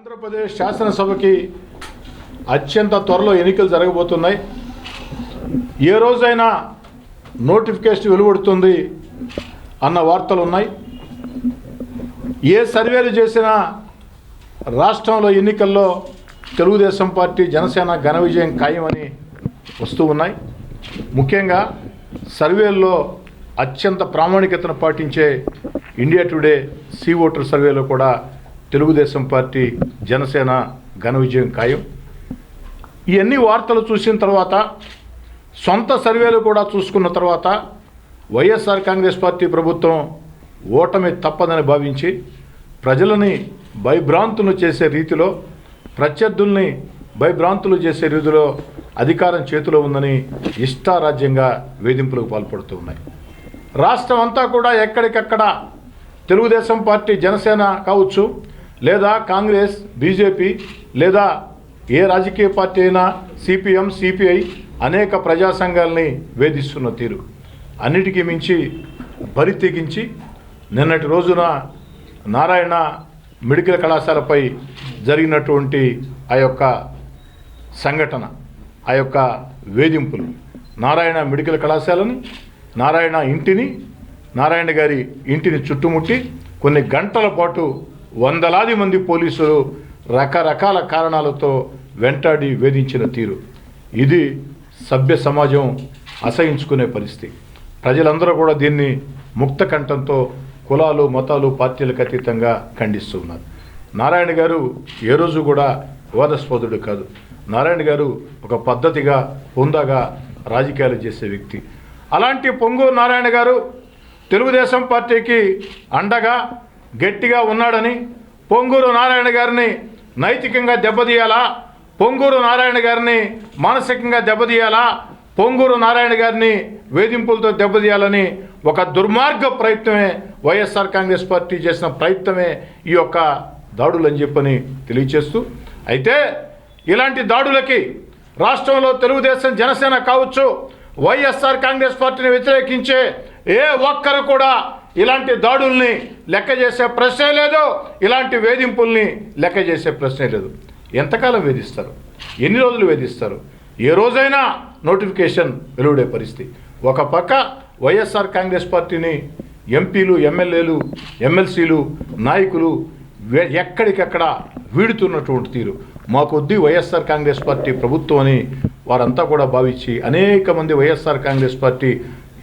ఆంధ్రప్రదేశ్ శాసనసభకి అత్యంత త్వరలో ఎన్నికలు జరగబోతున్నాయి. ఏ రోజైనా నోటిఫికేషన్ వెలువడుతుంది అన్న వార్తలు ఉన్నాయి ఏ సర్వేలు చేసినా రాష్ట్రంలో ఎన్నికల్లో తెలుగుదేశం పార్టీ జనసేన ఘన విజయం ఖాయమని వస్తూ ఉన్నాయి. ముఖ్యంగా సర్వేల్లో అత్యంత ప్రామాణికతను పాటించే ఇండియా టుడే సీ ఓటర్ సర్వేలో కూడా తెలుగుదేశం పార్టీ జనసేన ఘన విజయం ఖాయం. ఇవన్నీ వార్తలు చూసిన తర్వాత సొంత సర్వేలు కూడా చూసుకున్న తర్వాత వైఎస్ఆర్ కాంగ్రెస్ పార్టీ ప్రభుత్వం ఓటమి తప్పదని భావించి ప్రజలని భయభ్రాంతులు చేసే రీతిలో ప్రత్యర్థుల్ని భయభ్రాంతులు చేసే రీతిలో అధికారం చేతిలో ఉందని ఇష్టారాజ్యంగా వేధింపులకు పాల్పడుతూ ఉన్నాయి. రాష్ట్రం అంతా కూడా ఎక్కడికక్కడ తెలుగుదేశం పార్టీ జనసేన కావచ్చు లేదా కాంగ్రెస్ బీజేపీ లేదా ఏ రాజకీయ పార్టీ అయినా సిపిఎం సిపిఐ అనేక ప్రజా సంఘాలని వేధిస్తున్న తీరు. అన్నిటికీ మించి బరి తెగించి నిన్నటి రోజున నారాయణ మెడికల్ కళాశాలపై జరిగినటువంటి ఆ యొక్క సంఘటన ఆ యొక్క వేధింపులు. నారాయణ మెడికల్ కళాశాలని నారాయణ ఇంటిని నారాయణ గారి ఇంటిని చుట్టుముట్టి కొన్ని గంటల పాటు వందలాది మంది పోలీసులు రకరకాల కారణాలతో వెంటాడి వేధించిన తీరు. ఇది సభ్య సమాజం అసహించుకునే పరిస్థితి. ప్రజలందరూ కూడా దీన్ని ముక్త కంఠంతో కులాలు మతాలు పార్టీలకు అతీతంగా ఖండిస్తూ ఉన్నారు. నారాయణ గారు ఏ రోజు కూడా వివాదస్పదుడు కాదు. నారాయణ గారు ఒక పద్ధతిగా హుందాగా రాజకీయాలు చేసే వ్యక్తి. అలాంటి పొంగు నారాయణ గారు తెలుగుదేశం పార్టీకి అండగా గట్టిగా ఉన్నాడని పొంగూరు నారాయణ గారిని నైతికంగా దెబ్బతీయాలా? పొంగూరు నారాయణ గారిని మానసికంగా దెబ్బతీయాలా? పొంగూరు నారాయణ గారిని వేధింపులతో దెబ్బతీయాలని ఒక దుర్మార్గ ప్రయత్నమే వైఎస్ఆర్ కాంగ్రెస్ పార్టీ చేసిన ప్రయత్నమే ఈ యొక్క దాడులు అని చెప్పని తెలియచేస్తూ అయితే ఇలాంటి దాడులకి రాష్ట్రంలో తెలుగుదేశం జనసేన కావచ్చు వైఎస్ఆర్ కాంగ్రెస్ పార్టీని వ్యతిరేకించే ఏ ఒక్కరు కూడా ఇలాంటి దాడుల్ని లెక్క చేసే ప్రశ్నే లేదు ఇలాంటి వేధింపుల్ని లెక్క చేసే ప్రశ్నే లేదు. ఎంతకాలం వేధిస్తారు? ఎన్ని రోజులు వేధిస్తారు? ఏ రోజైనా నోటిఫికేషన్ వెలువడే పరిస్థితి. ఒక పక్క వైఎస్ఆర్ కాంగ్రెస్ పార్టీని ఎంపీలు ఎమ్మెల్యేలు ఎమ్మెల్సీలు నాయకులు ఎక్కడికక్కడ వీడుతున్నటువంటి తీరు. మా కొద్దీ వైఎస్ఆర్ కాంగ్రెస్ పార్టీ ప్రభుత్వం అని వారంతా కూడా భావించి అనేక మంది వైఎస్ఆర్ కాంగ్రెస్ పార్టీ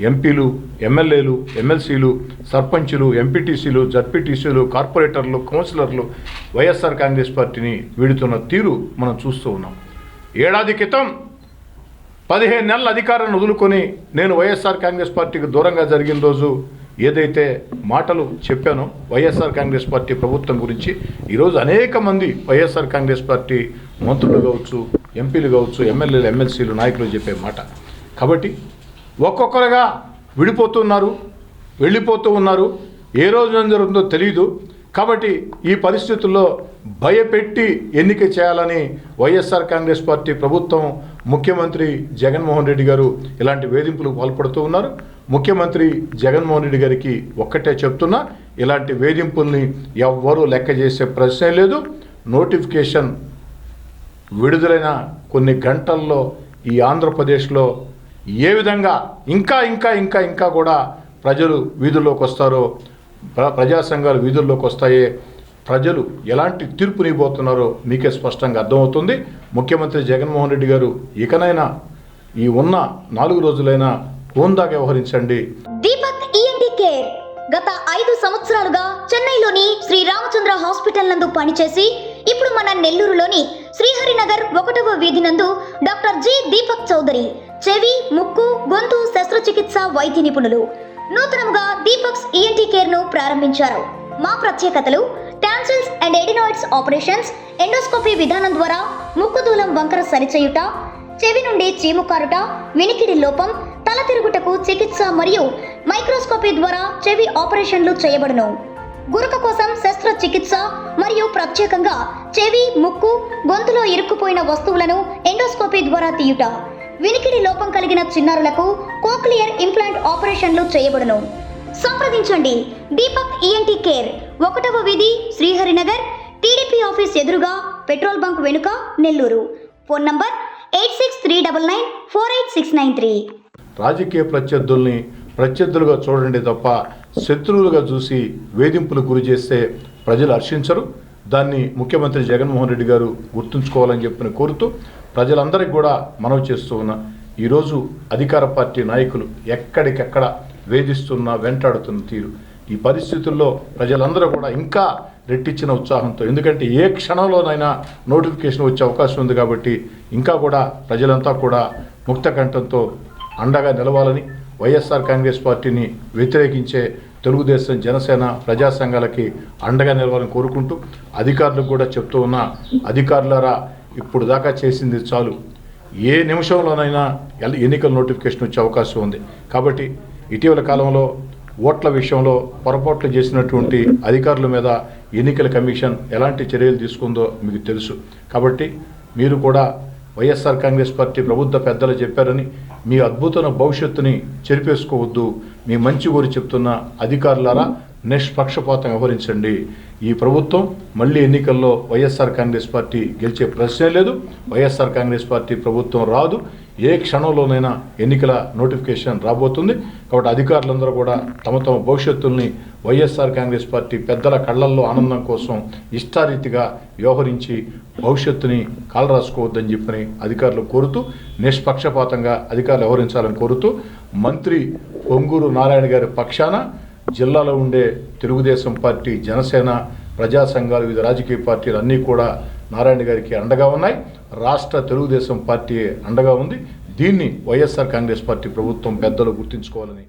ఎంపీలు ఎమ్మెల్యేలు ఎమ్మెల్సీలు సర్పంచులు ఎంపీటీసీలు జడ్పీటీసీలు కార్పొరేటర్లు కౌన్సిలర్లు వైఎస్ఆర్ కాంగ్రెస్ పార్టీని వీడుతున్న తీరు మనం చూస్తూ ఉన్నాం. ఏడాది క్రితం పదిహేను నెలల అధికారాన్ని వదులుకొని నేను వైఎస్ఆర్ కాంగ్రెస్ పార్టీకి దూరంగా జరిగిన రోజు ఏదైతే మాటలు చెప్పానో వైఎస్ఆర్ కాంగ్రెస్ పార్టీ ప్రభుత్వం గురించి ఈరోజు అనేక మంది వైఎస్ఆర్ కాంగ్రెస్ పార్టీ మంత్రులు కావచ్చు ఎంపీలు కావచ్చు ఎమ్మెల్యేలు ఎమ్మెల్సీలు నాయకులు చెప్పే మాట. కాబట్టి ఒక్కొక్కరుగా విడిపోతున్నారు వెళ్ళిపోతూ ఉన్నారు. ఏ రోజున జరుగుతుందో తెలియదు కాబట్టి ఈ పరిస్థితుల్లో భయపెట్టి ఎన్నిక చేయాలని వైఎస్ఆర్ కాంగ్రెస్ పార్టీ ప్రభుత్వం ముఖ్యమంత్రి జగన్మోహన్ రెడ్డి గారు ఇలాంటి వేధింపులకు పాల్పడుతూ ఉన్నారు. ముఖ్యమంత్రి జగన్మోహన్ రెడ్డి గారికి ఒక్కటే చెప్తున్నా ఇలాంటి వేధింపుల్ని ఎవ్వరూ లెక్క చేసే ప్రశ్నే లేదు. నోటిఫికేషన్ విడుదలైన కొన్ని గంటల్లో ఈ ఆంధ్రప్రదేశ్లో ఏ విధంగా ఇంకా ఇంకా ఇంకా ఇంకా కూడా ప్రజలు వీధుల్లోకి వస్తారో ప్రజా సంఘాలు వీధుల్లోకి వస్తాయే ప్రజలు ఎలాంటి తీర్పునివ్వబోతున్నారో మీకే స్పష్టంగా అర్థమవుతుంది. ముఖ్యమంత్రి జగన్మోహన్ రెడ్డి గారు ఇకనైనా ఈ ఉన్న నాలుగు రోజులైనా హోందా వ్యవహరించండి. దీపక్ ఈఎన్టీ కేర్ గత ఐదు సంవత్సరాలుగా చెన్నైలోని శ్రీ రామచంద్ర హాస్పిటల్ నందు పనిచేసి ఇప్పుడు మన నెల్లూరులోని శ్రీహరినగర్ ఒకటవ వీధి నందు డాక్టర్ జి. దీపక్ చౌదరి చెవి ముక్కు గొంతు శస్త్రచికిత్స వైద్య నిపుణులు. నూతనంగా దీపక్స్ ఈఎన్టీ కేర్ను ప్రారంభించారు. మా ప్రత్యేకతలు tonsils and adenoids operations endoscopy విధానం ద్వారా ముక్కు దూలం వంకర సరిచేయుట చెవి నుండి చీము కారుట వినికిడి లోపం తల తిరుగుటకు చికిత్స మరియు మైక్రోస్కోపీ ద్వారా చెవి ఆపరేషన్లు చేయబడును. గురక కోసం శస్త్రచికిత్స మరియు ప్రత్యేకంగా చెవి ముక్కు గొంతులో ఇరుక్కుపోయిన వస్తువులను ఎండోస్కోపీ ద్వారా తీయుట. వినికిడి లోపం కలిగిన చిన్నారులకు కోక్లియర్ ఇంప్లాంట్ ఆపరేషన్లు చేయబడును. సంప్రదించండి. Deepak ENT care. ఒకటవ వీధి శ్రీహరినగర్. టీడీపీ ఆఫీస్ ఎదురుగా పెట్రోల్ బంక్ వెనుక Nellore. Phone number eight six three double nine four eight six nine three. రాజకీయ ప్రత్యర్థుల్ని ప్రత్యర్థులుగా చూడండి తప్ప శత్రువులుగా చూసి వేధింపులు గురి చేస్తే ప్రజలు హర్షించరు. దాన్ని ముఖ్యమంత్రి జగన్మోహన్ రెడ్డి గారు గుర్తుంచుకోవాలని చెప్పని కోరుతూ ప్రజలందరికీ కూడా మనవి చేస్తూ ఉన్నా ఈరోజు అధికార పార్టీ నాయకులు ఎక్కడికెక్కడ వేధిస్తున్న వెంటాడుతున్న తీరు. ఈ పరిస్థితుల్లో ప్రజలందరూ కూడా ఇంకా రెట్టించిన ఉత్సాహంతో ఎందుకంటే ఏ క్షణంలోనైనా నోటిఫికేషన్ వచ్చే అవకాశం ఉంది కాబట్టి ఇంకా కూడా ప్రజలంతా కూడా ముక్త కంఠంతో అండగా నిలవాలని వైఎస్ఆర్ కాంగ్రెస్ పార్టీని వ్యతిరేకించే తెలుగుదేశం జనసేన ప్రజా సంఘాలకి అండగా నిలవాలని కోరుకుంటూ అధికారులకు కూడా చెప్తూ ఉన్న అధికారులరా ఇప్పుడు దాకా చేసింది చాలు. ఏ నిమిషంలోనైనా ఎన్నికల నోటిఫికేషన్ వచ్చే అవకాశం ఉంది. కాబట్టి ఇటీవల కాలంలో ఓట్ల విషయంలో పొరపాట్లు చేసినటువంటి అధికారుల మీద ఎన్నికల కమిషన్ ఎలాంటి చర్యలు తీసుకుందో మీకు తెలుసు. కాబట్టి మీరు కూడా వైఎస్ఆర్ కాంగ్రెస్ పార్టీ ప్రభుత్వ పెద్దలు చెప్పారని మీ అద్భుతమైన భవిష్యత్తుని చెరిపేసుకోవద్దు. మీ మంచి గురి చెప్తున్న అధికారులారా నిష్పక్షపాతం వ్యవహరించండి. ఈ ప్రభుత్వం మళ్ళీ ఎన్నికల్లో వైఎస్ఆర్ కాంగ్రెస్ పార్టీ గెలిచే ప్రశ్నే లేదు. వైఎస్ఆర్ కాంగ్రెస్ పార్టీ ప్రభుత్వం రాదు. ఏ క్షణంలోనైనా ఎన్నికల నోటిఫికేషన్ రాబోతుంది. కాబట్టి అధికారులందరూ కూడా తమ తమ భవిష్యత్తుల్ని వైఎస్ఆర్ కాంగ్రెస్ పార్టీ పెద్దల కళ్ళల్లో ఆనందం కోసం ఇష్టారీతిగా వ్యవహరించి భవిష్యత్తుని కాలరాసుకోవద్దని చెప్పని అధికారులు కోరుతూ నిష్పక్షపాతంగా అధికారులు వ్యవహరించాలని కోరుతూ మంత్రి పొంగూరు నారాయణ గారి పక్షాన జిల్లాలో ఉండే తెలుగుదేశం పార్టీ జనసేన ప్రజా సంఘాలు వివిధ రాజకీయ పార్టీలు అన్నీ కూడా నారాయణ గారికి అండగా ఉన్నాయి. రాష్ట్ర తెలుగుదేశం పార్టీ అండగా ఉంది. దీన్ని వైఎస్ఆర్ కాంగ్రెస్ పార్టీ ప్రభుత్వం పెద్దలు గుర్తుంచుకోవాలని